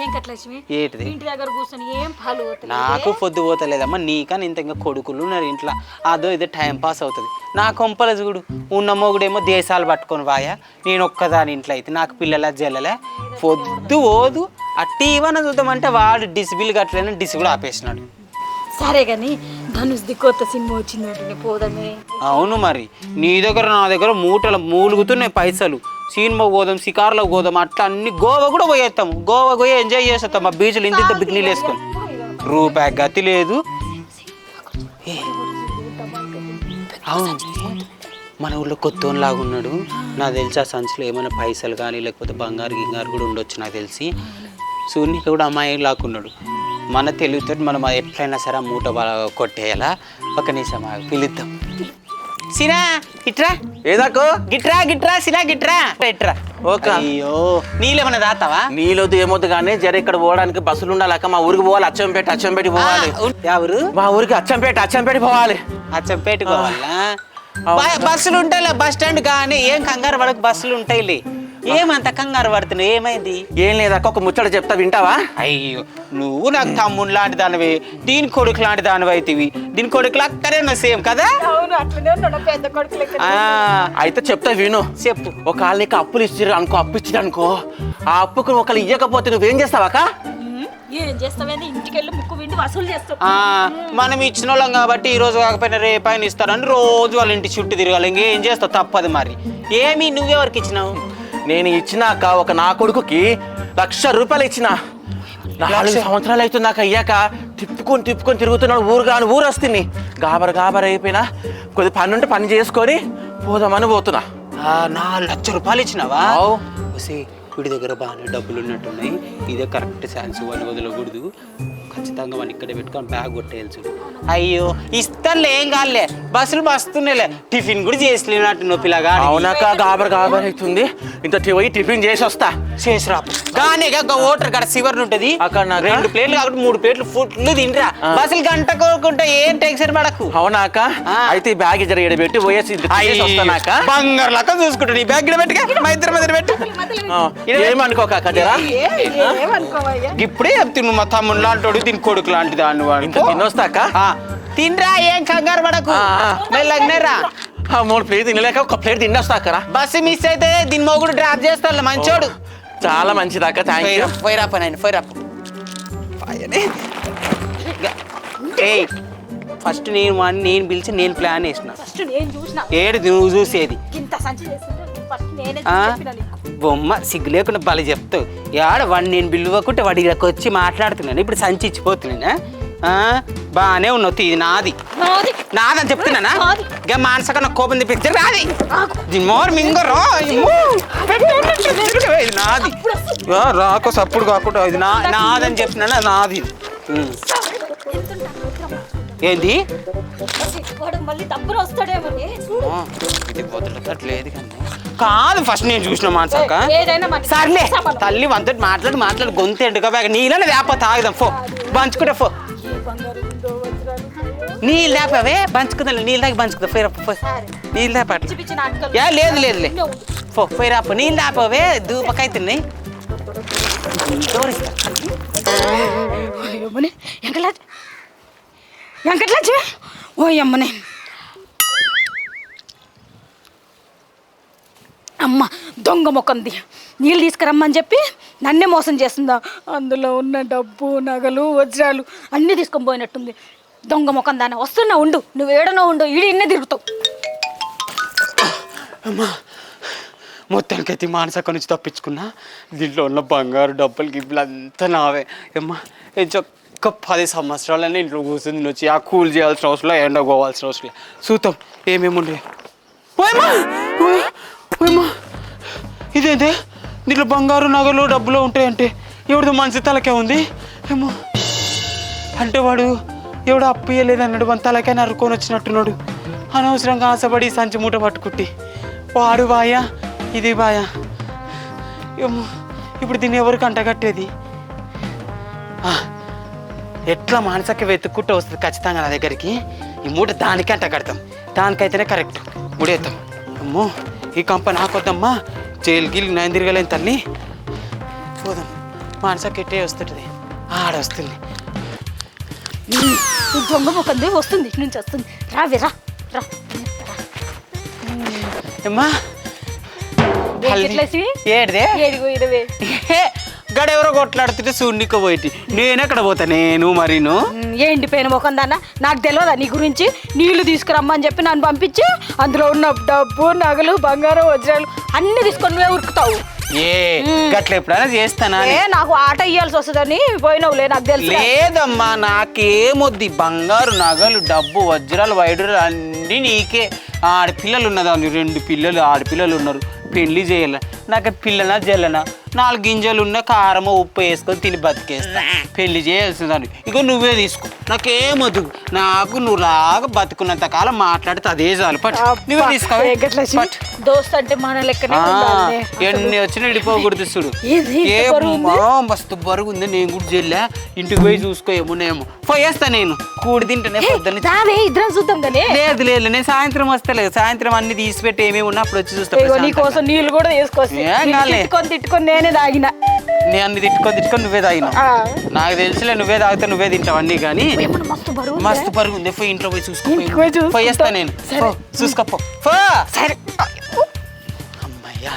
వెంకటలక్ష్మి ఏంటిది? ఇంటి దగ్గర కూర్చొని ఏం పాలు పోతలేదు. నాకు పొద్దు పోతలేదమ్మా నీకని ఇంత ఇంకా కొడుకులు ఉన్నారు ఇంట్లో. అదో ఇదో టైం పాస్ అవుతుంది. నా కొంపల చూడు ఉన్న మొగుడేమో దేశాలు పట్టుకొని వాయా. నేను ఒక్కదాని ఇంట్లో అయితే నాకు పిల్లల జల్లలే. పొద్దు పోదు ఆ టీవీ చూద్దామంటే వాడు డిస్ బిల్ కట్టలేని డిస్ కూడా ఆపేసినాడు. సరే కానీ ధనుష్ది కొత్త సినిమా వచ్చిందంటే పోదమే. అవును మరి. నీ దగ్గర నా దగ్గర మూటలు మూలుగుతున్నాయి పైసలు. సినిమా పోదాం షికార్లో పోదాం అట్లా అన్ని గోవా కూడా పోయేస్తాము గోవా పోయి ఎంజాయ్ చేసేస్తాం మా బీచ్లు ఇంత ఇంత బిక్నీలు వేసుకొని. రూపాయి గతి లేదు. అవును. మన ఊళ్ళో కొత్త లాగా ఉన్నాడు. నాకు తెలిసి ఆ సంచులో ఏమైనా పైసలు కానీ లేకపోతే బంగారు గింగారు కూడా ఉండొచ్చు నాకు తెలిసి. సూర్యునికి కూడా అమ్మాయి లాక్కున్నాడు మన తెలివితో మనం ఎట్లయినా సరే ఆ మూట కొట్టేయాలా? ఒక నిమిషం పిలుద్దాం. సినా ఇట్రా ఏదాకో? గిట్రా గిట్రా సినా గిట్రా. ఇట్రా. ఓకే. అయ్యో. నీళ్ళేమన్నా దాతావా? నీళ్ళొద్దు ఏమొద్దు కానీ జర ఇక్కడ పోవడానికి బస్సులు ఉండాలక్క మా ఊరికి పోవాలి అచ్చంపేట అచ్చంపేట పోవాలి. ఎవరు మా ఊరికి అచ్చంపేట అచ్చంపేట పోవాలి. అచ్చం పెట్టుకోవాలా బస్సులు ఉంటాయిలే బస్ స్టాండ్ కానీ ఏం కంగారు పడకు బస్సులు ఉంటాయిలే. ఏమంత కంగారు పడుతున్నావు? ఏమైంది? ఏం లేదక్క ఒక ముచ్చట చెప్తా వింటావా? అయ్యో నువ్వు నాకు తమ్ముడు లాంటి దానివి దీని కొడుకు లాంటి దానివి అవుతుంది దీని కొడుకు అక్కడే సేమ్ కదా? అవును అట్లనే ఉన్నాడు పెద్ద కొడుకు లెక్క ఆ, అయితే చెప్తా విను. చెప్పు. ఒకవేళ నీకు అప్పులు ఇచ్చిర్రు అనుకో అప్పు ఇచ్చిరు అనుకో ఆ అప్పుకు ఒకళ్ళు ఇవ్వకపోతే నువ్వేం చేస్తావాక ఏం చేస్తావేంది? ఇంటికి వెళ్ళి ముక్కు విండి వసూలు చేస్తావు. ఆ, మనం ఇచ్చిన వాళ్ళం కాబట్టి ఈ రోజు కాకపోయినా రేపైన ఇస్తారని రోజు వాళ్ళ ఇంటి చుట్టూ తిరగాలి. ఇంకేం చేస్తావు? తప్పదు మరి. ఏమి నువ్వెవరికి ఇచ్చినావు? నేను ఇచ్చినాక ఒక నా కొడుకుకి లక్ష రూపాయలు ఇచ్చిన. నాలుగు సంవత్సరాలు అవుతుంది నాకు అయ్యాక తిప్పుకొని తిప్పుకొని తిరుగుతున్నాడు ఊరు కాని ఊరు వస్తుంది. గాబర గాబర అయిపోయినా కొద్ది పని ఉంటే పని చేసుకొని పోదామని పోతున్నా. నాలుగు లక్ష రూపాయలు ఇచ్చినావా? వీడి దగ్గర బాగానే డబ్బులు ఉన్నట్టున్నాయి. ఇదే కరెక్ట్ ఛాన్స్ వాడిని వదలకూడదు. ఖచ్చితంగా వాడిని ఇక్కడ పెట్టుకొని బ్యాగ్ కొట్టేయాలి చూడు అయ్యో ఇస్తానులే ఏం కాదులే. బస్సులు బస్తున్నాయిలే టిఫిన్ కూడా చేసలేనట్టు నువ్వు పిల్లగా అవునాక గాబర గాబర అవుతుంది. ఇంత పోయి టిఫిన్ చేసి వస్తా చేసిరా కానీ ఓటర్ కాడ సివర్ ఉంటది. అక్కడ రెండు ప్లేట్లు కాబట్టి మూడు ప్లేట్లు ఫుడ్లు తినరా బస్సులు గంట కోరుకుంటా ఏం టెన్షన్ పడకు. అవునాక ఆ. అయితే ఈ బ్యాగ్ జర ఈడ పెట్టి పోయేసి వస్తానాక బంగారు లెక్క చూసుకుంటా నీ బ్యాగ్ పెట్టుగా మా ఇద్దరి మధ్య పెట్టు. ఏమనుకోక ఏమనుకోవయ్యా? ఇప్పుడే చెప్తున్నా నువ్వు మా తమ్ముడు లాంటోడు దీని కొడుకు లాంటి దాన్ని వాడు తినొస్తాక ఆ, తినరా ఏం కంగారు పడకు. మెల్లగనేరా ఆ, మూడు ప్లేట్ తినలేక ఒక ప్లేట్ తినేస్తాకరా బస్సు మిస్ అయితే దీని మొగుడు డ్రాప్ చేస్తాను మంచోడు. చాలా మంచిదాక థ్యాంక్ యూ ఫైరా పని ఆయన ఫైరా ఏయ్ ఫస్ట్ నేను వాడిని నేను పిలిచి నేను ప్లాన్ వేసిన. ఫస్ట్ నేను చూసిన. ఏడు నువ్వు చూసేది. ఇంత సంచి చేస్తుంటే ఫస్ట్ నేనే ఆ? చెప్పిన నీకు. బొమ్మ సిగ్గు లేకుండా బలి చెప్తావు యాడ వాడిని నేను బిల్లువకుంటే వాడి ఇక్కడికి వచ్చి మాట్లాడుతున్నాను ఇప్పుడు సంచి ఇచ్చిపోతున్నానా ఆ? బాగానే ఉన్నావు ఇది నాది. నాది? నాదని చెప్తున్నానా. ఇక మానసక నాకు కోపం నాది. దీని మోర్ మింగరో. ఇది నాది. రాకో సప్పుడు కాకుండా ఇది నా నాదని చెప్తున్నానా? నాది. ఏంది? కానీ. కాదు ఫస్ట్ నేను చూసిన మానసక్క ఏదైనా మన సర్లే. తల్లి వంతటి మాట్లాడి మాట్లాడి గొంతు ఎండుగా నీళ్ళని వేప తాగుదాం ఫో. పంచుకుంటే ఫో. నీళ్ళు లేపవే పంచుకుందా నీళ్ళు దాకా పంచుకుందా ఫైర్. నీళ్ళు లేప పిచ్చి పిచ్చి నాటకాలు యా లేదు లేదు ఫైర్ అప్ప నీళ్ళు లేపవే దూపకైతున్నాయి అయ్యమ్మనే వెంకటలక్ష్మి వెంకటలక్ష్మి ఓ అమ్మనే. అమ్మ దొంగ మొక్కంది. నీళ్ళు తీసుకురమ్మని చెప్పి నన్నే మోసం చేస్తుందా. అందులో ఉన్న డబ్బు నగలు వజ్రాలు అన్నీ తీసుకొని పోయినట్టుంది. దొంగ మొఖం దాన్ని వస్తున్నా ఉండు. నువ్వు ఏడనో ఉండు ఈడు ఇన్నే తిరుగుతావు. మొత్తానికైతే మానసక్క నుంచి తప్పించుకున్నా. దీంట్లో ఉన్న బంగారు డబ్బులు గిబ్బులు అంతా నావే. అమ్మా ఒక్క పది సంవత్సరాలనే ఇంట్లో కూర్చుంది వచ్చి ఆ కూల్ చేయాల్సిన అవసరం లేదు, ఎండ పోవాల్సిన అవసరం లేదు. చూద్దాం ఏమేమి ఉండే? ఓయమ్మా ఇదేంటే? దీంట్లో బంగారు నగలు డబ్బులు ఉంటాయంటే ఎవరిదో మంచి తలకే ఉంది. ఏమో అంటే వాడు ఎవడు అప్పు ఇయ్యలేదు అన్నాడు. మన తలకే నరుకొని వచ్చినట్టున్నాడు. అనవసరంగా ఆశపడి సంచి మూట పట్టుకుట్టి వాడు బాయా? ఇది బాయా? ఇప్పుడు దీన్ని ఎవరికి అంటగట్టేది ఆ, ఎట్లా మానసిక వెతుక్కుంటూ వస్తుంది ఖచ్చితంగా నా దగ్గరికి? ఈ మూట దానికి అంటగడతాం దానికైతేనే కరెక్ట్. ముడేద్దాం. అమ్మో ఈ కంప నాకొద్దమ్మా. జైలు గిల్ నేను తిరగలేను తల్లి. పోదాం మానసకి ఎట్టే వస్తుంటుంది? ఆడ వస్తుంది. దొంగ ముఖంది వస్తుంది ఇటు నుంచి వస్తుంది. రావే రా? ఏడిదే? గడెవరో కొట్లాడుతుంటే సూర్యునిక పోయి నేను ఎక్కడ పోతా నేను మరీను? ఏంటి పేను ముఖం దాన్న నాకు తెలియదా నీ గురించి? నీళ్ళు తీసుకురమ్మని చెప్పి నన్ను పంపించి అందులో ఉన్న డబ్బు నగలు బంగారం వజ్రాలు అన్ని తీసుకొని నువ్వే ఉరుకుతావు. ఏ గట్ల ఎప్పుడైనా చేస్తానా ఏ నాకు ఆట ఇయ్యాల్సి వస్తుందని పోయినవులే నాకు తెలుసు లేదమ్మా నాకేమొద్ది? బంగారు నగలు డబ్బు వజ్రాలు వైడూరాలు అన్నీ నీకే. ఆడపిల్లలు ఉన్నదాన్ని రెండు పిల్లలు ఆడపిల్లలు ఉన్నారు. పెళ్ళి చేయాల. నాకు పిల్లనా జల్లనా. నాలుగు గింజలు ఉన్న కారమో ఉప్పు వేసుకొని తిని బతికేస్తా. పెళ్ళి చేయాల్సిందని. ఇక నువ్వే తీసుకో. నాకేమొద్దు. నాకు నువ్వు లాగా బతుకున్నంత కాలం మాట్లాడితే అదే చాలు. పట్టు. నువ్వే తీసుకో. పట్టు. దోస్త్ అంటే మన లెక్కనే ఆ, ఉండాలి. ఎన్ని వచ్చినా వెళ్ళిపోకూడదు చూడు. ఏ మస్తు బరువు ఉంది నేను కూడా చెల్లా ఇంటికి పోయి చూసుకో ఏమోనేమో పోయేస్తా నేను. కూడి తింటేనే పొద్దున్న ఇద్దరం చూద్దాం లేదు లేదు. నేను సాయంత్రం వస్తలేదు. సాయంత్రం అన్ని తీసి పెట్టి ఏమేమి ఉన్నా అప్పుడు వచ్చి చూస్తా నీళ్ళు కూడా తిట్టుకొని నేనే తాగిన నేను అన్ని తిట్టుకొని తిట్టుకొని నువ్వే తాగినావు ఆ. నాకు తెలుసులే నువ్వే తాగితే నువ్వే తింటావు అన్ని కానీ మస్తు పరుగు ఉంది పోయి ఇంట్లో పోయి చూసుకో. పోయేస్తా నేను. చూసుకోపో. సరే. అమ్మయ్యా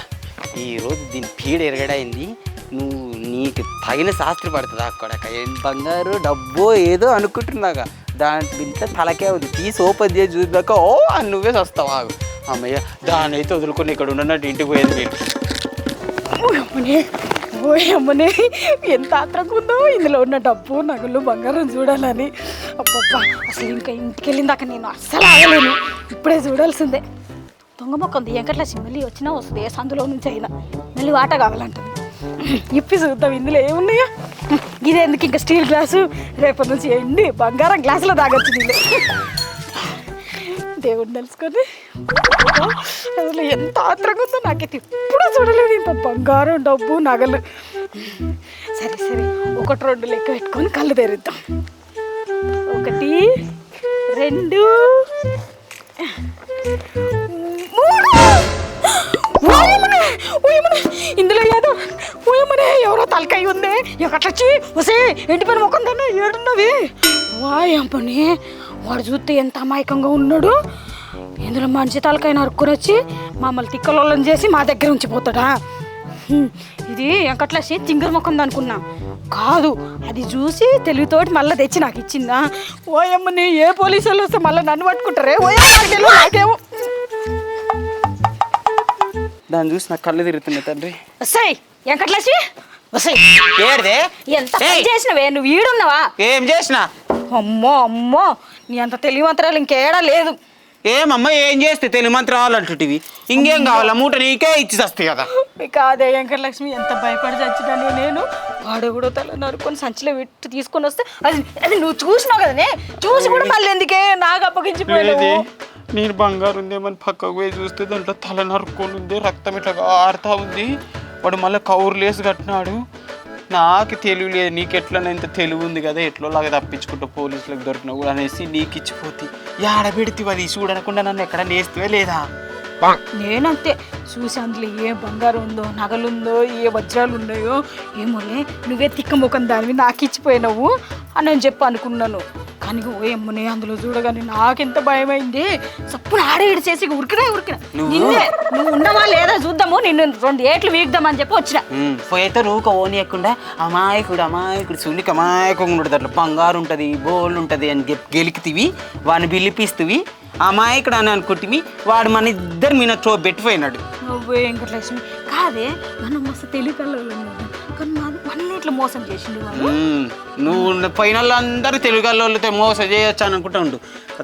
ఈరోజు దీని పీడ ఎరగడైంది. నువ్వు నీకు తగిన శాస్త్రి పడుతుంది అక్కడ ఏం బంగారు డబ్బో ఏదో అనుకుంటున్నాగా. దాంట్లో ఇంట్లో తలకే ఉంది. తీసి ఓపెన్ చేసి చూద్దాక ఓ అని నువ్వే వస్తావు అమ్మయ్య దాన్ని అయితే వదులుకొని ఇక్కడ ఉన్నట్టు ఇంటికి పోయేది మీరు ఓయమ్మనే ఓయమ్మనే ఎంత ఆత్రకుందో ఇందులో ఉన్న డబ్బు నగలు బంగారం చూడాలని. అబ్బబ్బా అసలు ఇంకా ఇంటికి వెళ్ళిందాక నేను అస్సలు ఆగలేను. ఇప్పుడే చూడాల్సిందే. దొంగ మొక్కంది వెంకట్ల వచ్చినా వస్తుంది ఏ సందులో నుంచి అయినా. మళ్ళీ వాట కావాలంటుంది. ఇప్పి చూద్దాం ఇందులో ఏమున్నాయో. ఇది ఎందుకు ఇంకా స్టీల్ గ్లాసు? రేపటి నుంచి ఎండి బంగారం గ్లాసులో తాగొచ్చు నీళ్ళు. దేవుడిని తెలుసుకొని. అసలు ఎంత ఆత్రంగా ఉందో నాకైతే ఇప్పుడు చూడలేదు ఇంత బంగారం డబ్బు నగలు. సరే సరే ఒకటి రెండు లెక్క పెట్టుకొని కళ్ళు తెరుద్దాం. ఒకటి రెండు మూడు. ఇందులో ఏదో ఊయమనే ఎవరో తలకాయ ఉంది. ఎక్కడొచ్చి వసే ఎంటి పని ముఖం దాన్ని ఏడున్నవి? వాయమ్మని వాడు చూస్తే ఎంత అమాయకంగా ఉన్నాడు. ఇందులో మనిషి తలకాయ నరుక్కుని వచ్చి మమ్మల్ని తిక్కలోళ్ళని చేసి మా దగ్గర ఉంచిపోతాడా? ఇది వెంకట్లసి తింగర్ ముఖం అనుకున్నా. కాదు అది చూసి తెలివితోటి మళ్ళీ తెచ్చి నాకు ఇచ్చిందా? ఓయమ్మని ఏ పోలీసు వాళ్ళు వస్తే మళ్ళీ నన్ను పట్టుకుంటారే? ఓయమ్మ నాకేమో దాన్ని చూసి నాకు కళ్ళు తిరుగుతున్నాయి తండ్రి. వస్తాయి వెంకట్లసి వస్తాయి. ఎంత చేసినవే నువ్వు ఈడున్నావా? ఏం చేసినా? అమ్మో అమ్మో నీ అంత తెలివంతరాలు ఇంకేడా లేదు. ఏమమ్మా ఏం చేస్తే తెలివి మంత్రం రావాలంటుంటివి ఇంకేం కావాలా? మూట నీకే ఇచ్చి వస్తాయి కదా. కాదే వెంకటలక్ష్మి ఎంత భయపడి చచ్చినాను నేను. వాడు కూడా తల నరుకొని సంచిలో పెట్టి తీసుకొని వస్తే అది అది నువ్వు చూసినావు కదనే చూసి కూడా మళ్ళీ ఎందుకే నాకు అప్పగించిపోయావు నేను బంగారు ఉందేమని పక్కకు పోయి చూస్తే దాంట్లో తల నరుక్కొని ఉంది రక్తం ఇట్లా ఆడుతా ఉంది. వాడు మళ్ళీ కౌరులు వేసి కట్టినాడు. నాకు తెలివి లేదు నీకు ఎట్లా ఇంత తెలివి ఉంది కదా ఎట్లో లాగా తప్పించుకుంటా పోలీసులకు దొరికినా కూడా అనేసి నీకు ఇచ్చిపోతే. యాడ పెడితే అది చూడనకుండా నన్ను ఎక్కడ నేస్తే లేదా? నేనంతే చూసి అందులో ఏ బంగారం ఉందో నగలు ఉందో ఏ వజ్రాలు ఉన్నాయో ఏమోలే నువ్వే తిక్క ముఖం దానివి నాకు ఇచ్చిపోయినావు అని నేను చెప్పి అనుకున్నాను. కానీ ఓయమ్మనే అందులో చూడగానే నాకెంత భయమైంది. సప్పుడు ఆడే ఇడి చేసి ఉరికినా ఉరికినా. నిన్నే నువ్వు ఉన్నవా లేదా చూద్దాము నిన్ను రెండు ఏట్లు వీక్దామని చెప్పి వచ్చిన. పోయితే రూక ఓనియకుండా అమాయకుడు అమాయకుడు సునికి అమాయకంగా ఉంటుంది అట్లా బంగారు ఉంటుంది బోల్ ఉంటుంది అని చెప్పి గెలికితివి వాడిని పిలిపిస్తువి అమాయకుడు అని అనుకుంటివి వాడు మన ఇద్దరు మీద చో పెట్టిపోయినాడు నువ్వే వెంకటలక్ష్మి. కాదే మనం మస్తు తెలివి కళ్ళలో కానీ ఇట్లా మోసం చేసిండు వాడు నువ్వు పోయిన వాళ్ళందరూ తెలుగు వాళ్ళతో మోసం చేయొచ్చు అని అనుకుంటా ఉండు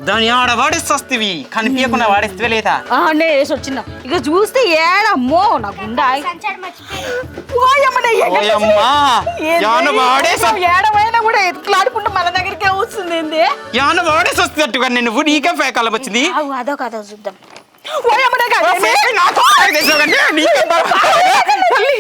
దాని ఆడ వాడేసి వస్తేవి కనిపించకుండా వాడేస్తే లేదా? ఆ, నేను వేసి వచ్చిన ఇక చూస్తే ఏడమ్మో నా గుండె ఎక్కడ ఓయమ్మా? యాన వాడేసి ఏడమైనా కూడా ఎత్తులాడుకుంటూ మన దగ్గరికే వస్తుంది ఏంది? ఏమన్నా వాడేసి వస్తున్నట్టుగా నువ్వు నీకే ఫేకాలం వచ్చింది. అదో కదో చూద్దాం. నాకు నీకే తల్లి.